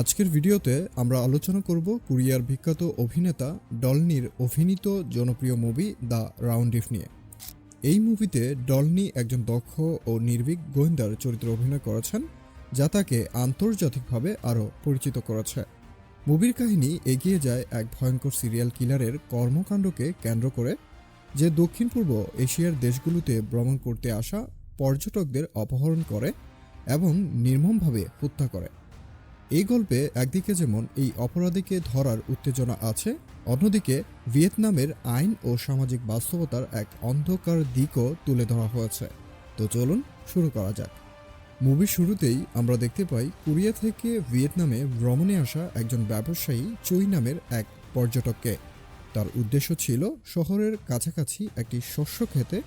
আজকের ভিডিওতে আমরা আলোচনা করব কোরিয়ার বিখ্যাত অভিনেতা ডলনির অভিনীত জনপ্রিয় মুভি দ্য রাউন্ড ইফ নিয়ে। এই মুভিতে ডলনি একজন দক্ষ ও নির্ভীক গোয়েন্দার চরিত্রে অভিনয় করেছেন, যা তাকে আন্তর্জাতিকভাবে আরও পরিচিত করেছে। মুভির কাহিনী এগিয়ে যায় এক ভয়ঙ্কর সিরিয়াল কিলারের কর্মকাণ্ডকে কেন্দ্র করে, যে দক্ষিণ পূর্ব এশিয়ার দেশগুলোতে ভ্রমণ করতে আসা পর্যটকদের অপহরণ করে এবং নির্মমভাবে হত্যা করে। এই গল্পে একদিকে যেমন এই অপরাধীকে ধরার উত্তেজনা আছে, অন্যদিকে ভিয়েতনামের আইন ও সামাজিক বাস্তবতার এক অন্ধকার দিকও তুলে ধরা হয়েছে। তো চলুন শুরু করা যাক। মুভির শুরুতেই আমরা দেখতে পাই কোরিয়া থেকে ভিয়েতনামে ভ্রমণে আসা একজন ব্যবসায়ী চুই নামের এক পর্যটককে। তার উদ্দেশ্য ছিল শহরের কাছাকাছি একটি শস্য খেতে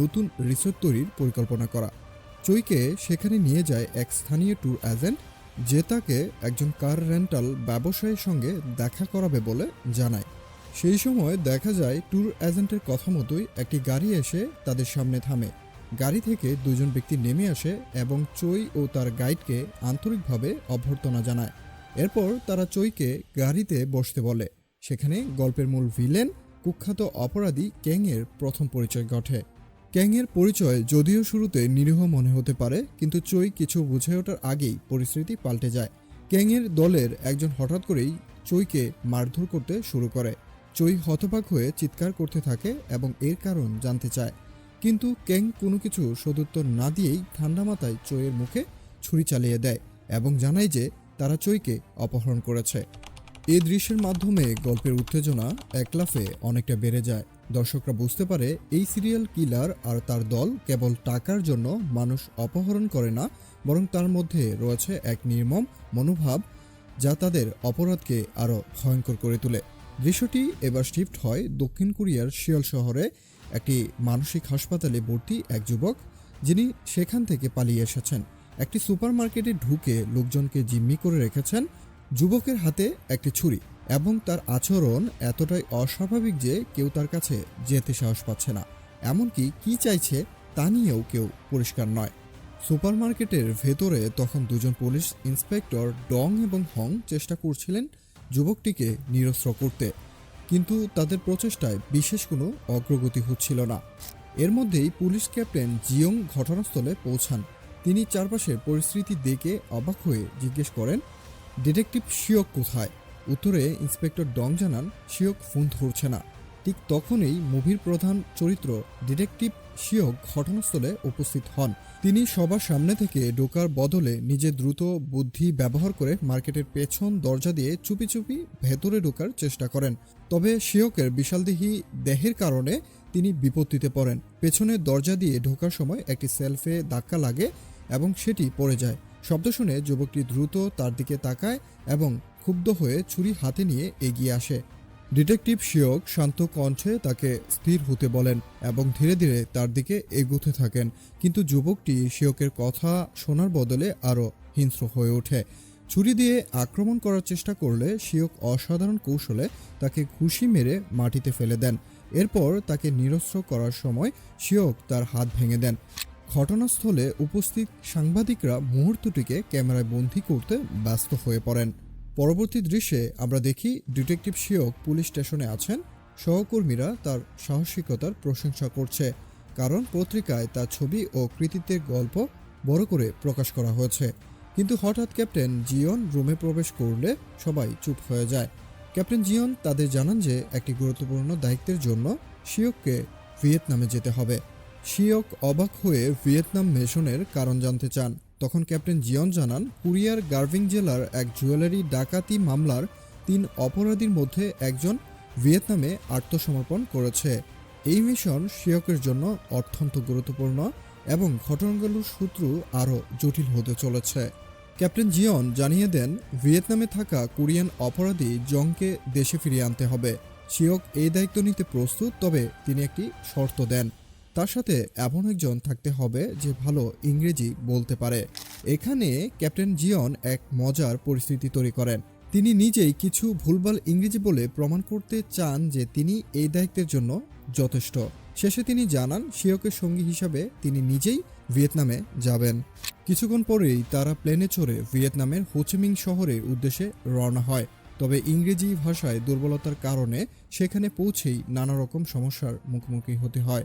নতুন রিসোর্ট তৈরির পরিকল্পনা করা। চুইকে সেখানে নিয়ে যায় এক স্থানীয় ট্যুর এজেন্ট যে তাকে একজন কার রেন্টাল ব্যবসায়ীর সঙ্গে দেখা করাবে বলে জানায়। সেই সময় দেখা যায় ট্যুর এজেন্টের কথা মতোই একটি গাড়ি এসে তাদের সামনে থামে। গাড়ি থেকে দুজন ব্যক্তি নেমে আসে এবং চই ও তার গাইডকে আন্তরিকভাবে অভ্যর্থনা জানায়। এরপর তারা চইকে গাড়িতে বসতে বলে। সেখানে গল্পের মূল ভিলেন, কুখ্যাত অপরাধী ক্যাংয়ের প্রথম পরিচয় ঘটে। ক্যাংয়ের পরিচয় যদিও শুরুতে নিরীহ মনে হতে পারে, কিন্তু চই কিছু বুঝে ওঠার আগেই পরিস্থিতি পাল্টে যায়। ক্যাংয়ের দলের একজন হঠাৎ করেই চইকে মারধর করতে শুরু করে। চই হতবাক হয়ে চিৎকার করতে থাকে এবং এর কারণ জানতে চায়। কিন্তু ক্যাং কোনো কিছু সদুত্তর না দিয়েই ঠান্ডা মাথায় চইয়ের মুখে ছুরি চালিয়ে দেয় এবং জানায় যে তারা চইকে অপহরণ করেছে। এই দৃশ্যের মাধ্যমে গল্পের উত্তেজনা একলাফে অনেকটা বেড়ে যায়। দর্শকরা বুঝতে পারে, এই সিরিয়াল কিলার আর তার দল কেবল টাকার জন্য মানুষ অপহরণ করে না, বরং তার মধ্যে রয়েছে এক নির্মম মনোভাব যা তাদের অপরাধকে আরও ভয়ঙ্কর করে তোলে। দৃশ্যটি এবার শিফট হয় দক্ষিণ কোরিয়ার শিয়ল শহরে একটি মানসিক হাসপাতালে ভর্তি এক যুবক, যিনি সেখান থেকে পালিয়ে এসেছেন। একটি সুপারমার্কেটে ঢুকে লোকজনকে জিম্মি করে রেখেছেন যুবকের হাতে একটি ছুরি। এবং তার আচরণ এতটাই অস্বাভাবিক যে কেউ তার কাছে যেতে সাহস পাচ্ছে না। এমনকি কি চাইছে তা নিয়েও কেউ পরিষ্কার নয়। সুপারমার্কেটের ভেতরে তখন দুজন পুলিশ ইন্সপেক্টর ডং এবং হং চেষ্টা করছিলেন যুবকটিকে নিরস্ত্র করতে। কিন্তু তাদের প্রচেষ্টায় বিশেষ কোনো অগ্রগতি হচ্ছিল না। এর মধ্যেই পুলিশ ক্যাপ্টেন জিয়ং ঘটনাস্থলে পৌঁছান। তিনি চারপাশের পরিস্থিতি দেখে অবাক হয়ে জিজ্ঞেস করেন, ডিটেকটিভ শিয়ক কোথায়? উত্তরে ইন্সপেক্টর ডং জানান, শিয়ক ফোন ধরছে না। ঠিক তখনই মুভির প্রধান চরিত্র ডিটেকটিভ শিয়ক ঘটনাস্থলে উপস্থিত হন। তিনি সবার সামনে থেকে ঢোকার বদলে নিজে দ্রুত বুদ্ধি ব্যবহার করে মার্কেটের পেছন দরজা দিয়ে চুপি চুপি ভেতরে ঢোকার চেষ্টা করেন। তবে শিয়কের বিশালদেহী দেহের কারণে তিনি বিপত্তিতে পড়েন। পেছনের দরজা দিয়ে ঢোকার সময় একটি সেলফে ধাক্কা লাগে এবং সেটি পড়ে যায়। শব্দ শুনে যুবকটি দ্রুত তার দিকে তাকায় এবং ক্ষুব্ধ হয়ে ছুরি হাতে নিয়ে এগিয়ে আসে। ডিটেকটিভ শিয়ক শান্ত কণ্ঠে তাকে স্থির হতে বলেন এবং ধীরে ধীরে তার দিকে এগোতে থাকেন। কিন্তু যুবকটি শিয়কের কথা শোনার বদলে আরও হিংস্র হয়ে ওঠে। ছুরি দিয়ে আক্রমণ করার চেষ্টা করলে শিয়ক অসাধারণ কৌশলে তাকে ঘুষি মেরে মাটিতে ফেলে দেন। এরপর তাকে নিরস্ত্র করার সময় শিয়ক তার হাত ভেঙে দেন। ঘটনাস্থলে উপস্থিত সাংবাদিকরা মুহূর্তটিকে ক্যামেরায় বন্দী করতে ব্যস্ত হয়ে পড়েন। পরবর্তী দৃশ্যে আমরা দেখি ডিটেকটিভ শিয়ক পুলিশ স্টেশনে আছেন। সহকর্মীরা তার সাহসিকতার প্রশংসা করছে, কারণ পত্রিকায় তার ছবি ও কৃতিত্বের গল্প বড় করে প্রকাশ করা হয়েছে। কিন্তু হঠাৎ ক্যাপ্টেন জিয়ন রুমে প্রবেশ করলে সবাই চুপ হয়ে যায়। ক্যাপ্টেন জিয়ন তাদের জানান যে একটি গুরুত্বপূর্ণ দায়িত্বের জন্য শিয়ককে ভিয়েতনামে যেতে হবে। শিয়ক অবাক হয়ে ভিয়েতনাম মিশনের কারণ জানতে চান। তখন ক্যাপ্টেন জিয়ন জানান, কুরিয়ার গার্ভিং জেলার এক জুয়েলারি ডাকাতি মামলার তিন অপরাধীর মধ্যে একজন ভিয়েতনামে আত্মসমর্পণ করেছে। এই মিশন শিয়কের জন্য অত্যন্ত গুরুত্বপূর্ণ এবং ঘটনাগুলোর সূত্র আরও জটিল হতে চলেছে। ক্যাপ্টেন জিয়ন জানিয়ে দেন, ভিয়েতনামে থাকা কোরিয়ান অপরাধী জংকে দেশে ফিরিয়ে আনতে হবে। শিয়ক এই দায়িত্ব নিতে প্রস্তুত, তবে তিনি একটি শর্ত দেন। তার সাথে এমন একজন থাকতে হবে যে ভালো ইংরেজি বলতে পারে। এখানে ক্যাপ্টেন জিয়ন এক মজার পরিস্থিতি তৈরি করেন। তিনি নিজেই কিছু ভুলভাল ইংরেজি বলে প্রমাণ করতে চান যে তিনি এই দায়িত্বের জন্য যথেষ্ট। শেষে তিনি জানান শিয়কের সঙ্গী হিসাবে তিনি নিজেই ভিয়েতনামে যাবেন। কিছুক্ষণ পরেই তারা প্লেনে চড়ে ভিয়েতনামের হোচিমিং শহরের উদ্দেশ্যে রওনা হয়। তবে ইংরেজি ভাষায় দুর্বলতার কারণে সেখানে পৌঁছেই নানা রকম সমস্যার মুখোমুখি হতে হয়।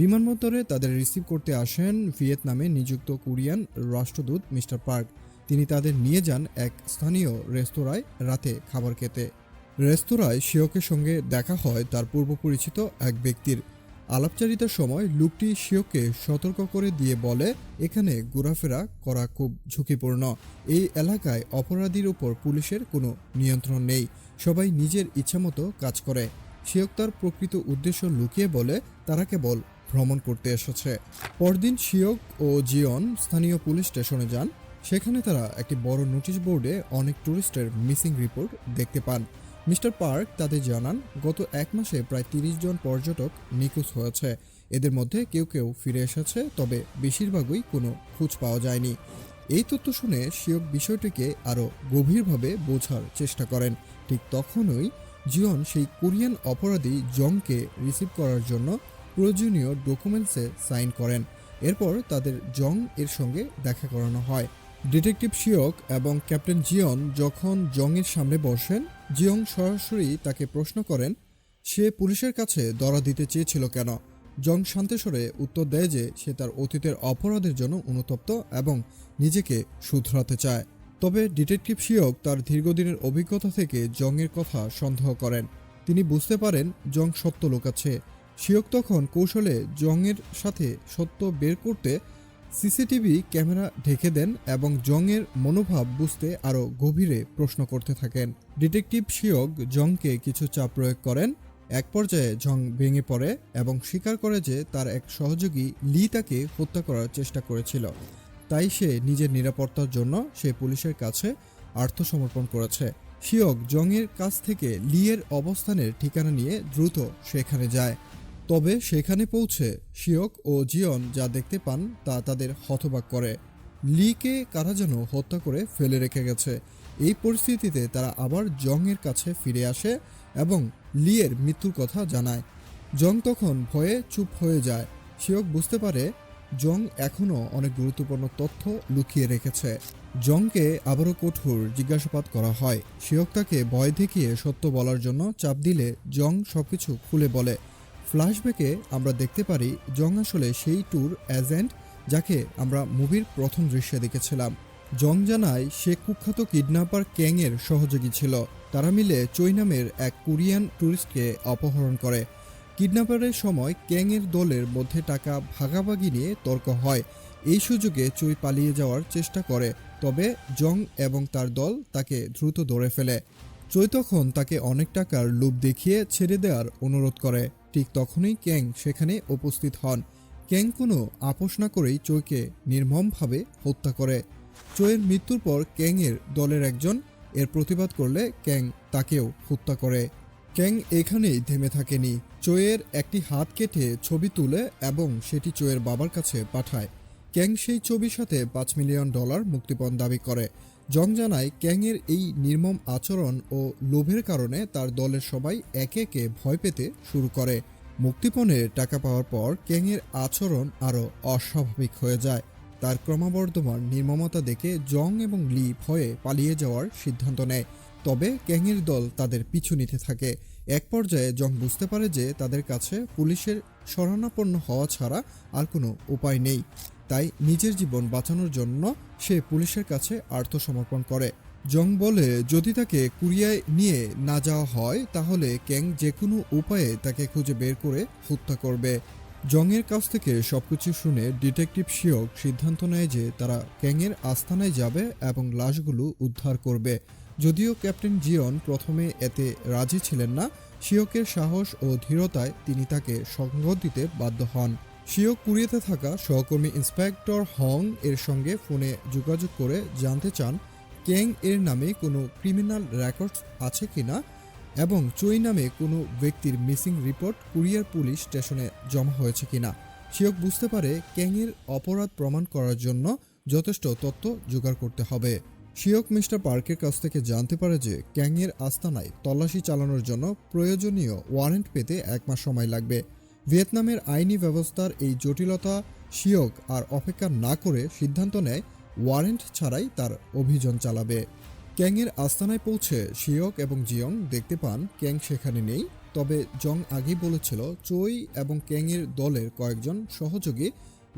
বিমানবন্দরে তাদের রিসিভ করতে আসেন ভিয়েতনামে নিযুক্ত কোরিয়ান রাষ্ট্রদূত মিস্টার পার্ক। তিনি তাদের নিয়ে যান এক স্থানীয় রেস্তোরাঁয় রাতে খাবার খেতে। রেস্তোরাঁয় শিয়কের সঙ্গে দেখা হয় তার পূর্ব পরিচিত এক ব্যক্তির। আলাপচারিতার সময় লুকটি শিওকে সতর্ক করে দিয়ে বলে, এখানে ঘোরাফেরা করা খুব ঝুঁকিপূর্ণ। এই এলাকায় অপরাধীর ওপর পুলিশের কোনো নিয়ন্ত্রণ নেই। সবাই নিজের ইচ্ছামতো কাজ করে। শিয়ক তার প্রকৃত উদ্দেশ্য লুকিয়ে বলে, তারা কেবল ভ্রমণ করতে এসেছে। পরদিন শিয়ক ও জিয়ন স্থানীয় পুলিশ স্টেশনে যান। সেখানে তারা একটি বড় নোটিশ বোর্ডে অনেক টুরিস্টের মিসিং রিপোর্ট দেখতে পান। মিস্টার পার্ক তাদের জানান, গত এক মাসে প্রায় তিরিশ জন পর্যটক নিখোঁজ হয়েছে। এদের মধ্যে কেউ কেউ ফিরে এসেছে, তবে বেশিরভাগই কোনো খোঁজ পাওয়া যায়নি। এই তথ্য শুনে শিয়ক বিষয়টিকে আরও গভীরভাবে বোঝার চেষ্টা করেন। ঠিক তখনই জিয়ন সেই কোরিয়ান অপরাধী জংকে রিসিভ করার জন্য প্রয়োজনীয় ডকুমেন্টসে সাইন করেন। এরপর তাদের জং এর সঙ্গে দেখা করানো হয়। ডিটেকটিভ শিয়ক এবং ক্যাপ্টেন জিয়ন যখন জংয়ের সামনে বসেন, জিয়ং সরাসরি তাকে প্রশ্ন করেন, সে পুলিশের কাছে দরা দিতে চেয়েছিল কেন? জং শান্তেশ্বরে উত্তর দেয় যে, সে তার অতীতের অপরাধের জন্য অনুতপ্ত এবং নিজেকে শুধরাতে চায়। তবে ডিটেকটিভ শিয়ক তার দীর্ঘদিনের অভিজ্ঞতা থেকে জংয়ের কথা সন্দেহ করেন। তিনি বুঝতে পারেন, জং সত্য লোকাচ্ছে। শিয়ক তখন কৌশলে জংয়ের সাথে সত্য বের করতে সিসিটিভি ক্যামেরা ঢেকে দেন এবং জংয়ের মনোভাব বুঝতে আরও গভীরে প্রশ্ন করতে থাকেন। ডিটেকটিভ শিয়ক জংকে কিছু চাপ প্রয়োগ করেন। এক পর্যায়ে জং ভেঙে পড়ে এবং স্বীকার করে যে তার এক সহযোগী লি তাকে হত্যা করার চেষ্টা করেছিল। তাই সে নিজের নিরাপত্তার জন্য সে পুলিশের কাছে আত্মসমর্পণ করেছে। শিয়ক জংয়ের কাছ থেকে লিয়ের অবস্থানের ঠিকানা নিয়ে দ্রুত সেখানে যায়। তবে সেখানে পৌঁছে শিয়ক ও জিয়ন যা দেখতে পান তা তাদের হতবাক করে। লিকে কারা যেন হত্যা করে ফেলে রেখে গেছে। এই পরিস্থিতিতে তারা আবার জংয়ের কাছে ফিরে আসে এবং লিয়ের মৃত্যুর কথা জানায়। জং তখন ভয়ে চুপ হয়ে যায়। শিয়ক বুঝতে পারে জং এখনও অনেক গুরুত্বপূর্ণ তথ্য লুকিয়ে রেখেছে। জংকে আবারও কঠোর জিজ্ঞাসাবাদ করা হয়। শিয়ক তাকে ভয় দেখিয়ে সত্য বলার জন্য চাপ দিলে জং সবকিছু খুলে বলে। ফ্ল্যাশব্যাকে আমরা দেখতে পারি জং আসলে সেই ট্যুর এজেন্ট যাকে আমরা মুভির প্রথম দৃশ্যে দেখেছিলাম। জং জানায় সে কুখ্যাত কিডন্যাপার ক্যাংয়ের সহযোগী ছিল। তারা মিলে চৈ নামের এক কোরিয়ান ট্যুরিস্টকে অপহরণ করে। কিডন্যাপারের সময় ক্যাংয়ের দলের মধ্যে টাকা ভাগাভাগি নিয়ে তর্ক হয়। এই সুযোগে চৈ পালিয়ে যাওয়ার চেষ্টা করে, তবে জং এবং তার দল তাকে দ্রুত ধরে ফেলে। চৈ তখন তাকে অনেক টাকার লোভ দেখিয়ে ছেড়ে দেওয়ার অনুরোধ করে। ঠিক তখনই ক্যাং সেখানে উপস্থিত হন। ক্যাং কোনো আপোষ না করেই চৈকে নির্মমভাবে হত্যা করে। চোয়ের মৃত্যুর পর ক্যাংয়ের দলের একজন এর প্রতিবাদ করলে ক্যাং তাকেও হত্যা করে। ক্যাং এখানেই থেমে থাকেনি। চোয়ের একটি হাত কেটে ছবি তুলে এবং সেটি চোয়ের বাবার কাছে পাঠায়। ক্যাং সেই ছবির সাথে পাঁচ মিলিয়ন ডলার মুক্তিপণ দাবি করে। জং জানায় ক্যাংয়ের এই নির্মম আচরণ ও লোভের কারণে তার দলের সবাই একে একে ভয় পেতে শুরু করে। মুক্তিপণের টাকা পাওয়ার পর ক্যাংয়ের আচরণ আরও অস্বাভাবিক হয়ে যায়। তার ক্রমবর্ধমান নির্মমতা দেখে জং এবং লি ভয়ে পালিয়ে যাওয়ার সিদ্ধান্ত নেয়। তবে ক্যাংয়ের দল তাদের পিছু নিতে থাকে। এক পর্যায়ে জং বুঝতে পারে যে তাদের কাছে পুলিশের শরণাপন্ন হওয়া ছাড়া আর কোনো উপায় নেই। তাই নিজের জীবন বাঁচানোর জন্য সে পুলিশের কাছে আত্মসমর্পণ করে। জং বলে, যদি তাকে কুরিয়ায় নিয়ে না যাওয়া হয়, তাহলে ক্যাং যে কোনো উপায়ে তাকে খুঁজে বের করে হত্যা করবে। জংয়ের কাছ থেকে সবকিছু শুনে ডিটেকটিভ শিয়ক সিদ্ধান্ত নেয় যে তারা ক্যাংয়ের আস্তানায় যাবে এবং লাশগুলো উদ্ধার করবে। যদিও ক্যাপ্টেন জিয়ন প্রথমে এতে রাজি ছিলেন না, শিয়কের সাহস ও ধীরতায় তিনি তাকে সঙ্গ দিতে বাধ্য হন। শিয়ক কুড়িয়েতে থাকা সহকর্মী ইন্সপেক্টর হং এর সঙ্গে ফোনে যোগাযোগ করে জানতে চান ক্যাং এর নামে কোনো ক্রিমিনাল রেকর্ডস আছে কিনা এবং চৈ নামে কোনো ব্যক্তির মিসিং রিপোর্ট কুরিয়ার পুলিশ স্টেশনে জমা হয়েছে কিনা। শিয়ক বুঝতে পারে ক্যাংয়ের অপরাধ প্রমাণ করার জন্য যথেষ্ট তথ্য জোগাড় করতে হবে। শিয়ক মিস্টার পার্কের কাছ থেকে জানতে পারে যে ক্যাংয়ের আস্তানায় তল্লাশি চালানোর জন্য প্রয়োজনীয় ওয়ারেন্ট পেতে এক মাস সময় লাগবে। ভিয়েতনামের আইনি ব্যবস্থার এই জটিলতা শিয়ক আর অপেক্ষা না করে সিদ্ধান্ত নেয়, ওয়ারেন্ট ছাড়াই তার অভিযান চালাবে। ক্যাংয়ের আস্তানায় পৌঁছে শিয়ক এবং জিয়ং দেখতে পান, ক্যাং সেখানে নেই, তবে জং আগেই বলেছিল, চই এবং ক্যাংয়ের দলের কয়েকজন সহযোগী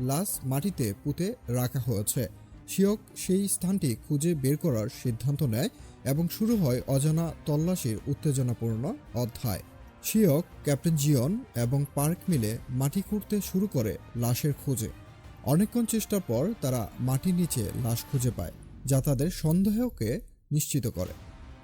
লাশ মাটিতে পুঁতে রাখা হয়েছে। শিয়ক সেই স্থানটি খুঁজে বের করার সিদ্ধান্ত নেয় এবং শুরু হয় অজানা তল্লাশির উত্তেজনাপূর্ণ অধ্যায়। শিয়ক, ক্যাপ্টেন জিয়ন এবং পার্ক মিলে মাটি খুঁড়তে শুরু করে লাশের খোঁজে। অনেকক্ষণ চেষ্টার পর তারা মাটির নিচে লাশ খুঁজে পায়, যা তাদের সন্দেহকে নিশ্চিত করে।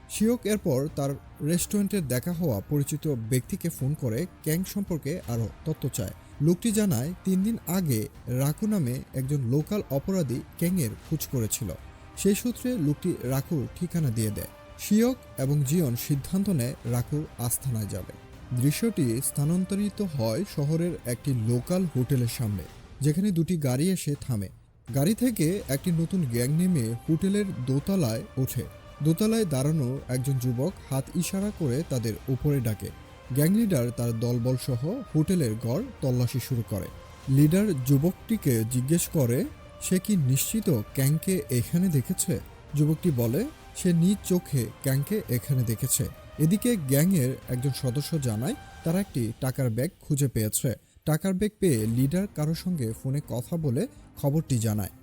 শিয়ক এরপর তার রেস্টুরেন্টের দেখা হওয়া পরিচিত ব্যক্তিকে ফোন করে ক্যাং সম্পর্কে আরও তথ্য চায়। লোকটি জানায়, তিন দিন আগে রাকু নামে একজন লোকাল অপরাধী ক্যাংয়ের খোঁজ করেছিল। সেই সূত্রে লোকটি রাকুর ঠিকানা দিয়ে দেয়। শিয়ক এবং জিয়ন সিদ্ধান্ত নেয় রাকুর আস্থানায় যাবে। দৃশ্যটি স্থানান্তরিত হয় শহরের একটি লোকাল হোটেলের সামনে, যেখানে দুটি গাড়ি এসে থামে। গাড়ি থেকে একটি নতুন গ্যাং নেমে হোটেলের দোতলায় ওঠে। দোতলায় দাঁড়ানো একজন যুবক হাত ইশারা করে তাদের উপরে ডাকে। গ্যাং লিডার তার দলবল সহ হোটেলের গড় তল্লাশি শুরু করে। লিডার যুবকটিকে জিজ্ঞেস করে, সে কি নিশ্চিত ক্যাংকে এখানে দেখেছে? যুবকটি বলে, সে নিজ চোখে ক্যাংকে এখানে দেখেছে। এদিকে গ্যাংয়ের একজন সদস্য জানায়, তারা একটি টাকার ব্যাগ খুঁজে পেয়েছে। টাকার ব্যাগ পেয়ে লিডার কারোর সঙ্গে ফোনে কথা বলে খবরটি জানায়।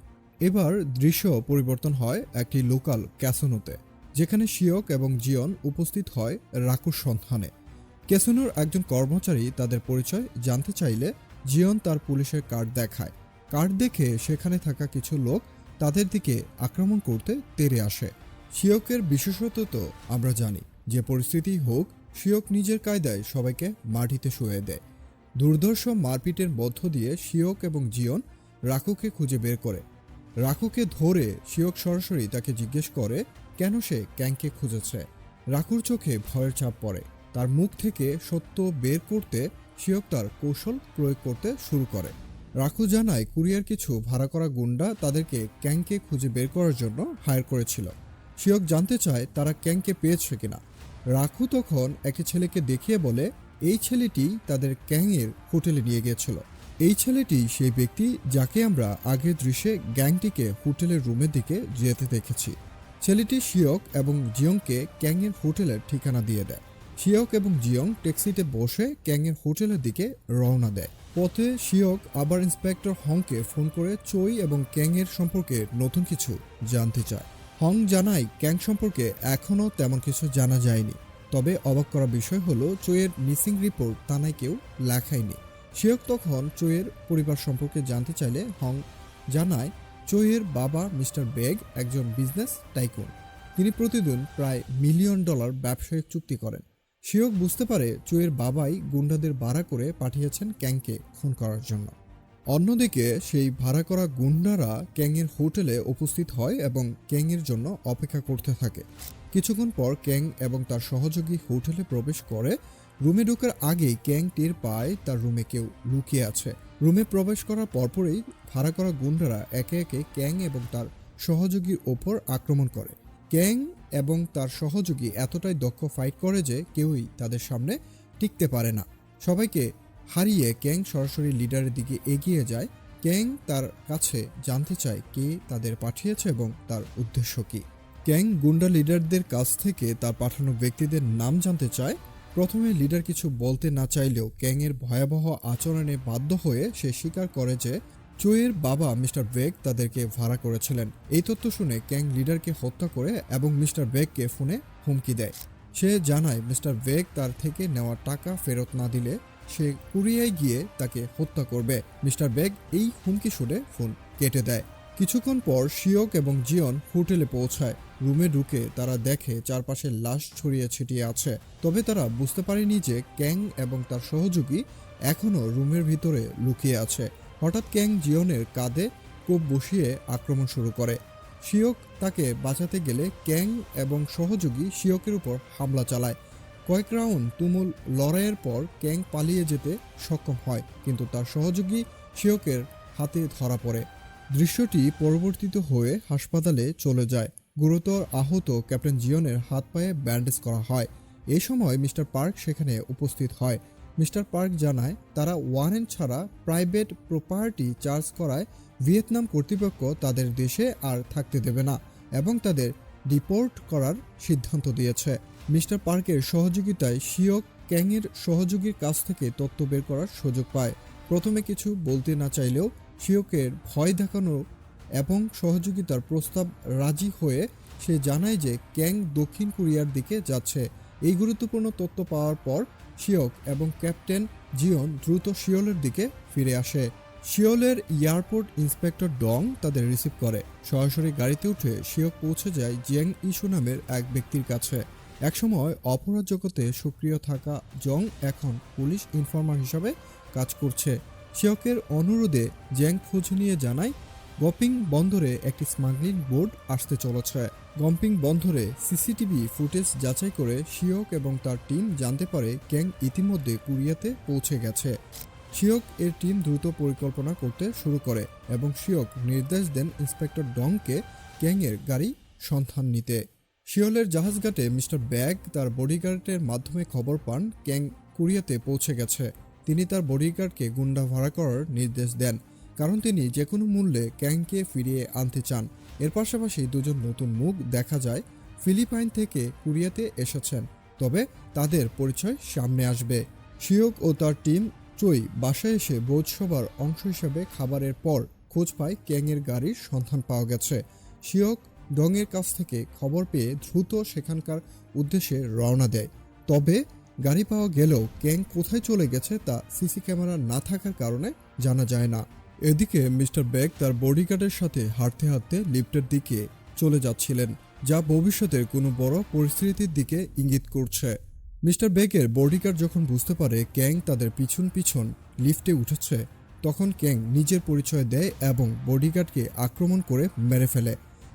এবার দৃশ্য পরিবর্তন হয় একটি লোকাল ক্যাসনোতে, যেখানে শিয়ক এবং জিয়ন উপস্থিত হয় রাকুর সন্ধানে। ক্যাসনোর একজন কর্মচারী তাদের পরিচয় জানতে চাইলে জিয়ন তার পুলিশের কার্ড দেখায়। কার্ড দেখে সেখানে থাকা কিছু লোক তাদের দিকে আক্রমণ করতে তেরে আসে। শিয়কের বিশেষত তো আমরা জানি। যে পরিস্থিতি হোক, শিয়ক নিজের কায়দায় সবাইকে মাটিতে শুয়ে দেয়। দুর্ধর্ষ মারপিটের মধ্য দিয়ে শিয়ক এবং জিয়ন রাকুকে খুঁজে বের করে। রাকুকে ধরে শিয়ক সরাসরি তাকে জিজ্ঞেস করে, কেন সে ক্যাংকে খুঁজেছে? রাকুর চোখে ভয়ের চাপ পড়ে। তার মুখ থেকে সত্য বের করতে শিয়ক তার কৌশল প্রয়োগ করতে শুরু করে। রাকু জানায়, কুরিয়ার কিছু ভাড়া করা গুন্ডা তাদেরকে ক্যাংকে খুঁজে বের করার জন্য হায়ার করেছিল। শিয়ক জানতে চায় তারা ক্যাংকে পেয়েছে কিনা। রাখু তখন একটি ছেলেকে দেখিয়ে বলে, এই ছেলেটি তাদের ক্যাংয়ের হোটেলে নিয়ে গিয়েছিল। এই ছেলেটি সেই ব্যক্তি যাকে আমরা আগের দৃশ্যে গ্যাংটিকে হোটেলের রুমের দিকে যেতে দেখেছি। ছেলেটি শিয়ক এবং জিয়ংকে ক্যাংয়ের হোটেলের ঠিকানা দিয়ে দেয়। শিয়ক এবং জিয়ং ট্যাক্সিতে বসে ক্যাংয়ের হোটেলের দিকে রওনা দেয়। পথে শিয়ক আবার ইন্সপেক্টর হংকে ফোন করে চই এবং ক্যাংয়ের সম্পর্কে নতুন কিছু জানতে চায়। হং জানায়, ক্যাং সম্পর্কে এখনও তেমন কিছু জানা যায়নি। তবে অবাক করা বিষয় হলো, চোয়ের মিসিং রিপোর্ট থানায় কেউ লেখায়নি। শিয়ক তখন চোয়ের পরিবার সম্পর্কে জানতে চাইলে হং জানায়, চোয়ের বাবা মিস্টার বেগ একজন বিজনেস টাইকুন। তিনি প্রতিদিন প্রায় মিলিয়ন ডলার ব্যবসায়িক চুক্তি করেন। শিয়ক বুঝতে পারে, চোয়ের বাবাই গুন্ডাদের বাড়া করে পাঠিয়েছেন ক্যাংকে খুন করার জন্য। অন্যদিকে, সেই ভাড়া করা গুন্ডারা ক্যাংয়ের হোটেলে উপস্থিত হয় এবং ক্যাংয়ের জন্য অপেক্ষা করতে থাকে। কিছুক্ষণ পর ক্যাং এবং তার সহযোগী হোটেলে প্রবেশ করে। রুমে ঢোকার আগেই ক্যাং টের পায় তার রুমে কেউ লুকিয়ে আছে। রুমে প্রবেশ করার পরপরই ভাড়া করা গুন্ডারা একে একে ক্যাং এবং তার সহযোগীর ওপর আক্রমণ করে। ক্যাং এবং তার সহযোগী এতটাই দক্ষ ফাইট করে যে কেউই তাদের সামনে টিকতে পারে না। সবাইকে হারিয়ে ক্যাং সরাসরি লিডারের দিকে এগিয়ে যায়। ক্যাং তার কাছে জানতে চায় কে তাদের পাঠিয়েছে এবং তার উদ্দেশ্য কী। ক্যাং গুন্ডা লিডারদের কাছ থেকে তার পাঠানো ব্যক্তিদের নাম জানতে চায়। প্রথমে লিডার কিছু বলতে না চাইলেও ক্যাংয়ের ভয়াবহ আচরণে বাধ্য হয়ে সে স্বীকার করে যে চোয়ের বাবা মিস্টার বেগ তাদেরকে ভাড়া করেছিলেন। এই তথ্য শুনে ক্যাং লিডারকে হত্যা করে এবং মিস্টার বেগকে ফোনে হুমকি দেয়। সে জানায়, মিস্টার বেগ তার থেকে নেওয়া টাকা ফেরত না দিলে সে কুরিয়ায় গিয়ে তাকে হত্যা করবে। মিস্টার বেগ এই হুমকি শুনে ফোন কেটে দেয়। কিছুক্ষণ পর শিয়ক এবং জিয়ন হোটেলে পৌঁছায়। রুমে ঢুকে তারা দেখে চারপাশে লাশ ছড়িয়ে ছিটিয়ে আছে। তবে তারা বুঝতে পারেনি যে ক্যাং এবং তার সহযোগী এখনও রুমের ভিতরে লুকিয়ে আছে। হঠাৎ ক্যাং জিয়নের কাঁধে কোপ বসিয়ে আক্রমণ শুরু করে। শিয়ক তাকে বাঁচাতে গেলে ক্যাং এবং সহযোগী শিয়কের উপর হামলা চালায়। কয়েক রাউন্ড তুমুল লড়াইয়ের পর ক্যাং পালিয়ে যেতে সক্ষম হয়, কিন্তু তার সহযোগী শিয়কের হাতে ধরা পড়ে। দৃশ্যটি পরিবর্তিত হয়ে হাসপাতালে চলে যায়। গুরুতর আহত ক্যাপ্টেন জিয়নের হাত পায়ে ব্যান্ডেজ করা হয়। এই সময় মিস্টার পার্ক সেখানে উপস্থিত হয়। মিস্টার পার্ক জানায়, তারা ওয়ারেন্ট ছাড়া প্রাইভেট প্রপার্টি চার্জ করায় ভিয়েতনাম কর্তৃপক্ষ তাদের দেশে আর থাকতে দেবে না এবং তাদের ডিপোর্ট করার সিদ্ধান্ত দিয়েছে। মিস্টার পার্কের সহযোগিতায় শিওক ক্যাংয়ের সহযোগীর কাছ থেকে তথ্য বের করার সুযোগ পায়। প্রথমে কিছু বলতে না চাইলেও শিওকের ভয় দেখানো এবং সহযোগিতার প্রস্তাব রাজি হয়ে সে জানায় যে ক্যাং দক্ষিণ কোরিয়ার দিকে যাচ্ছে। এই গুরুত্বপূর্ণ তথ্য পাওয়ার পর শিওক এবং ক্যাপ্টেন জিওন দ্রুত শিওলের দিকে ফিরে আসে। শিওলের এয়ারপোর্ট ইন্সপেক্টর ডং তাদের রিসিভ করে। সরাসরি গাড়িতে উঠে শিওক পৌঁছে যায় জিয়াং ইস্যু নামের এক ব্যক্তির কাছে। একসময় অপরাধ জগতে সক্রিয় থাকা জং এখন পুলিশ ইনফর্মার হিসাবে কাজ করছে। শিয়কের অনুরোধে জ্যাং খোঁজ নিয়ে জানায়, গপিং বন্দরে একটি স্মাগলিং বোর্ড আসতে চলেছে। গম্পিং বন্দরে সিসিটিভি ফুটেজ যাচাই করে শিয়ক এবং তার টিম জানতে পারে ক্যাং ইতিমধ্যে কুরিয়াতে পৌঁছে গেছে। শিয়ক এর টিম দ্রুত পরিকল্পনা করতে শুরু করে এবং শিয়ক নির্দেশ দেন ইন্সপেক্টর ডংকে ক্যাংয়ের গাড়ি সন্ধান নিতে। শিওলের জাহাজঘাটে মিস্টার ব্যাগ তার বডিগার্ডের মাধ্যমে খবর পান ক্যাং কোরিয়াতে পৌঁছে গেছে। তিনি তার বডিগার্ডকে গুন্ডা ভাড়া করার নির্দেশ দেন, কারণ তিনি যে কোনো মূল্যে ক্যাংকে ফিরিয়ে আনতে চান। এর পাশাপাশি দুজন নতুন মুখ দেখা যায়, ফিলিপাইন থেকে কোরিয়াতে এসেছেন, তবে তাদের পরিচয় সামনে আসবে। শিওক ও তার টিম চই বাসায় এসে ভোজসভার অংশ হিসেবে খাবারের পর খোঁজ পায় ক্যাংয়ের গাড়ির সন্ধান পাওয়া গেছে। শিওক ডংয়ের কাছ থেকে খবর পেয়ে দ্রুত সেখানকার উদ্দেশ্যে রওনা দেয়। তবে গাড়ি পাওয়া গেলেও ক্যাং কোথায় চলে গেছে তা সিসি ক্যামেরা না থাকার কারণে জানা যায় না। এদিকে মিস্টার ব্যাগ তার বডিগার্ডের সাথে হাঁটতে হাঁটতে লিফটের দিকে চলে যাচ্ছিলেন, যা ভবিষ্যতের কোনো বড় পরিস্থিতির দিকে ইঙ্গিত করছে। মিস্টার বেগের বডিগার্ড যখন বুঝতে পারে ক্যাং তাদের পিছন পিছন লিফটে উঠেছে, তখন ক্যাং নিজের পরিচয় দেয় এবং বডিগার্ডকে আক্রমণ করে মেরে ফেলে।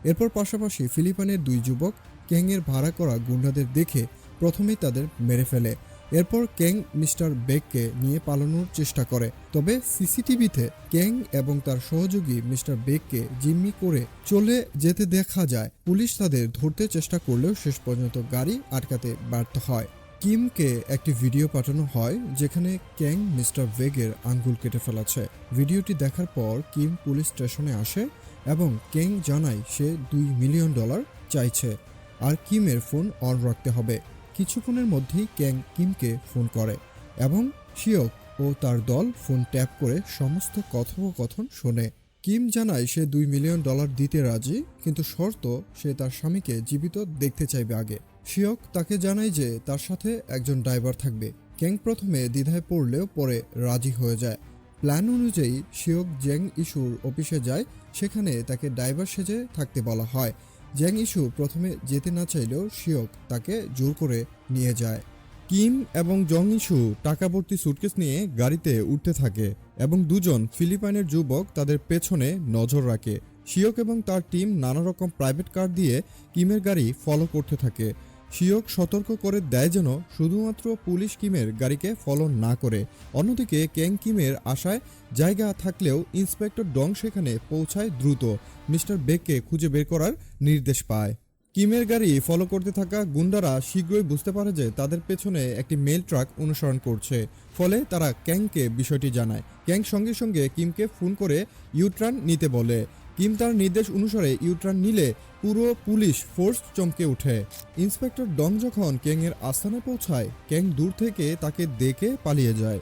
এরপর পাশাপাশি ফিলিপাইনের দুই যুবক ক্যাংয়ের ভাড়া করা গুন্ডাদের দেখে প্রথমেই তাদের মেরে ফেলে। এরপর ক্যাং মিস্টার বেগকে নিয়ে পালানোর চেষ্টা করে। তবে সিসিটিভিতে ক্যাং এবং তার সহযোগী মিস্টার বেগকে জিম্মি করে চলে যেতে দেখা যায়। পুলিশ তাদের ধরতে চেষ্টা করলেও শেষ পর্যন্ত গাড়ি আটকাতে ব্যর্থ হয়। কিমকে একটি ভিডিও পাঠানো হয় যেখানে ক্যাং মিস্টার বেগের আঙ্গুল কেটে ফেলাছে। ভিডিওটি দেখার পর কিম পুলিশ স্টেশনে আসে এবং কেং জানায় সে দুই মিলিয়ন ডলার চাইছে। আর কিমের ফোন অন রাখতে হবে। কিছুক্ষণের মধ্যেই ক্যাং কিমকে ফোন করে এবং শিওক ও তার দল ফোন ট্যাপ করে সমস্ত কথোপকথন শোনে। কিম জানায় সে দুই মিলিয়ন ডলার দিতে রাজি, কিন্তু শর্ত সে তার স্বামীকে জীবিত দেখতে চাইবে আগে। শিওক তাকে জানায় যে তার সাথে একজন ড্রাইভার থাকবে। ক্যাং প্রথমে দ্বিধায় পড়লেও পরে রাজি হয়ে যায়। প্ল্যান অনুযায়ী শিওক জেং ইস্যুর অফিসে যায়, সেখানে তাকে ড্রাইভার সেজে থাকতে বলা হয়। জ্যাং ইস্যু প্রথমে যেতে না চাইলেও শিওক তাকে জোর করে নিয়ে যায়। কিম এবং জং ইস্যু টাকা ভর্তি সুটকেস নিয়ে গাড়িতে উঠতে থাকে এবং দুজন ফিলিপাইনের যুবক তাদের পেছনে নজর রাখে। শিওক এবং তার টিম নানা রকম প্রাইভেট কার দিয়ে কিমের গাড়ি ফলো করতে থাকে। শিওক সতর্ক করে দেয় যেন শুধুমাত্র পুলিশ কিমের গাড়িকে ফলো না করে। অন্যদিকে ক্যাং কিমের আশায় জায়গা থাকলেও ইন্সপেক্টর ডং সেখানে পৌঁছায় দ্রুত। মিস্টার বেককে খুঁজে বের করার নির্দেশ পায়। কিমের গাড়ি ফলো করতে থাকা গুন্ডারা শীঘ্রই বুঝতে পারে যে তাদের পেছনে একটি মেল ট্রাক অনুসরণ করছে। ফলে তারা ক্যাংকে বিষয়টি জানায়। ক্যাং সঙ্গে সঙ্গে কিমকে ফোন করে ইউট্রান নিতে বলে। কিম তার নির্দেশ অনুসারে ইউট্রান নিলে পুরো পুলিশ ফোর্স চমকে ওঠে। ইন্সপেক্টর ডং যখন ক্যাংয়ের আস্থানে পৌঁছায়, ক্যাং দূর থেকে তাকে দেখে পালিয়ে যায়।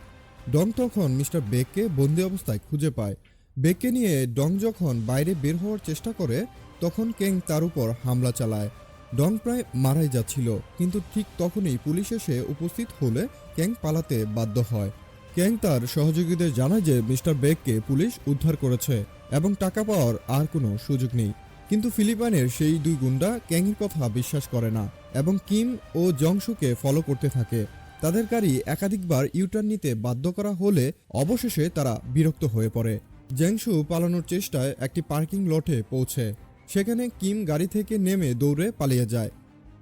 ডং তখন মিস্টার বেককে বন্দি অবস্থায় খুঁজে পায়। বেককে নিয়ে ডং যখন বাইরে বের হওয়ার চেষ্টা করে, তখন ক্যাং তার উপর হামলা চালায়। ডং প্রায় মারাই যাচ্ছিল, কিন্তু ঠিক তখনই পুলিশ এসে উপস্থিত হলে ক্যাং পালাতে বাধ্য হয়। ক্যাং তার সহযোগীদের জানায় যে মিস্টার বেককে পুলিশ উদ্ধার করেছে এবং টাকা পাওয়ার আর কোনো সুযোগ নেই। কিন্তু ফিলিপাইনের সেই দুই গুন্ডা ক্যাংয়ের কথা বিশ্বাস করে না এবং কিম ও জংশুকে ফলো করতে থাকে। তাদের গাড়ি একাধিকবার ইউটার্ন নিতে বাধ্য করা হলে অবশেষে তারা বিরক্ত হয়ে পড়ে। জ্যাংশু পালানোর চেষ্টায় একটি পার্কিং লটে পৌঁছে। সেখানে কিম গাড়ি থেকে নেমে দৌড়ে পালিয়ে যায়।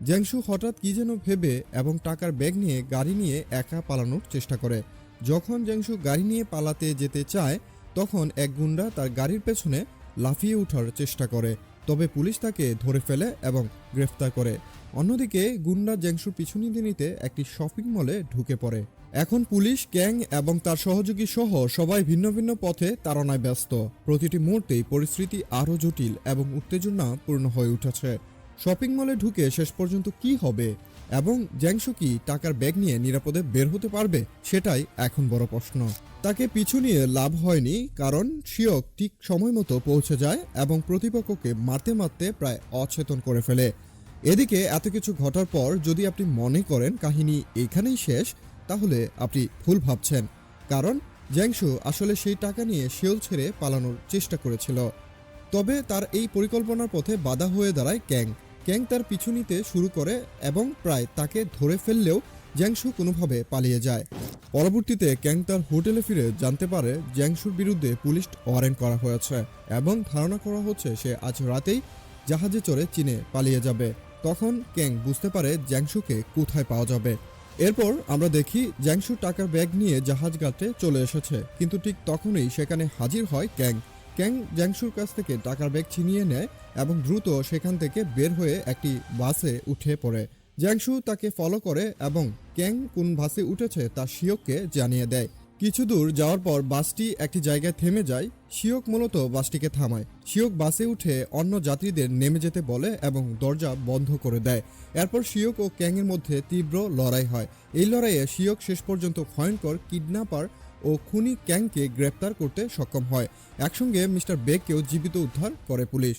জ্যাংশু হঠাৎ কি যেন ভেবে এবং টাকার ব্যাগ নিয়ে গাড়ি নিয়ে একা পালানোর চেষ্টা করে। যখন জ্যাংশু গাড়ি নিয়ে পালাতে যেতে চায়, তখন এক গুন্ডা তার গাড়ির পেছনে লাফিয়ে ওঠার চেষ্টা করে। তবে পুলিশ তাকে ধরে ফেলে এবং গ্রেফতার করে। অন্যদিকে, গুন্ডা জ্যাংশুর পিছু নিতে নিতে একটি শপিং মলে ঢুকে পড়ে। এখন পুলিশ, গ্যাং এবং তার সহযোগী সহ সবাই ভিন্ন ভিন্ন পথে তাড়নায় ব্যস্ত। প্রতিটি মুহূর্তেই পরিস্থিতি আরও জটিল এবং উত্তেজনাপূর্ণ হয়ে উঠেছে। শপিং মলে ঢুকে শেষ পর্যন্ত কি হবে? এবং জ্যাংশু কি টাকার ব্যাগ নিয়ে নিরাপদে বের হতে পারবে সেটাই এখন বড় প্রশ্ন। তাকে পিছু নিয়ে লাভ হয়নি, কারণ শিয়ক ঠিক সময় মতো পৌঁছে যায় এবং প্রতিপক্ষকে মারতে মারতে প্রায় অচেতন করে ফেলে। এদিকে এত কিছু ঘটার পর যদি আপনি মনে করেন কাহিনী এখানেই শেষ, তাহলে আপনি ভুল ভাবছেন। কারণ জ্যাংশু আসলে সেই টাকা নিয়ে শিওল ছেড়ে পালানোর চেষ্টা করেছিল। তবে তার এই পরিকল্পনার পথে বাধা হয়ে দাঁড়ায় ক্যাং। ক্যাং তার পিছু নিতে শুরু করে এবং প্রায় তাকে ধরে ফেললেও জ্যাংশু কোনোভাবে পালিয়ে যায়। পরবর্তীতে ক্যাং তার হোটেলে ফিরে জানতে পারে জ্যাংশুর বিরুদ্ধে পুলিশ ওয়ারেন্ট করা হয়েছে এবং ধারণা করা হচ্ছে সে আজ রাতেই জাহাজে চড়ে চীনে পালিয়ে যাবে। তখন ক্যাং বুঝতে পারে জ্যাংশুকে কোথায় পাওয়া যাবে। এরপর আমরা দেখি জ্যাংশু টাকার ব্যাগ নিয়ে জাহাজ ঘাটে চলে এসেছে। কিন্তু ঠিক তখনই সেখানে হাজির হয় ক্যাং। ক্যাং জ্যাংশুর কাছ থেকে টাকার ব্যাগ ছিনিয়ে নেয় এবং দ্রুত সেখান থেকে বের হয়ে একটি বাসে উঠে পড়ে। জ্যাংশু তাকে ফলো করে এবং ক্যাং কোন বাসে উঠেছে তা শিওককে জানিয়ে দেয়। কিছু দূর যাওয়ার পর বাসটি একটি জায়গায় থেমে যায়। শিওক মূলত বাসটিকে থামায়। শিওক বাসে উঠে অন্য যাত্রীদের নেমে যেতে বলে এবং দরজা বন্ধ করে দেয়। এরপর শিওক ও ক্যাংয়ের মধ্যে তীব্র লড়াই হয়। এই লড়াইয়ে শিওক শেষ পর্যন্ত ভয়ঙ্কর কিডন্যাপার ও খুনি ক্যাংকে গ্রেপ্তার করতে সক্ষম হয়। একসঙ্গে মিস্টার বেককেও জীবিত উদ্ধার করে পুলিশ।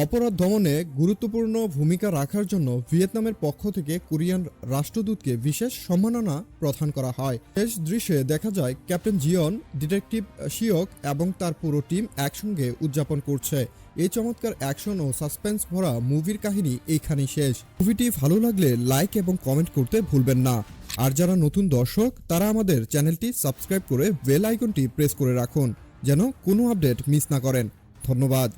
অপরাধ দমনে গুরুত্বপূর্ণ ভূমিকা রাখার জন্য ভিয়েতনামের পক্ষ থেকে কোরিয়ান রাষ্ট্রদূতকে বিশেষ সম্মাননা প্রদান করা হয়। শেষ দৃশ্যে দেখা যায়, ক্যাপ্টেন জিয়ন, ডিটেকটিভ শিওক এবং তার পুরো টিম একসঙ্গে উদযাপন করছে। এই চমৎকার অ্যাকশন ও সাসপেন্স ভরা মুভির কাহিনী এইখানেই শেষ। মুভিটি ভালো লাগলে লাইক এবং কমেন্ট করতে ভুলবেন না। আর যারা নতুন দর্শক, তারা আমাদের চ্যানেলটি সাবস্ক্রাইব করে বেল আইকনটি প্রেস করে রাখুন, যেন কোনো আপডেট মিস না করেন। ধন্যবাদ।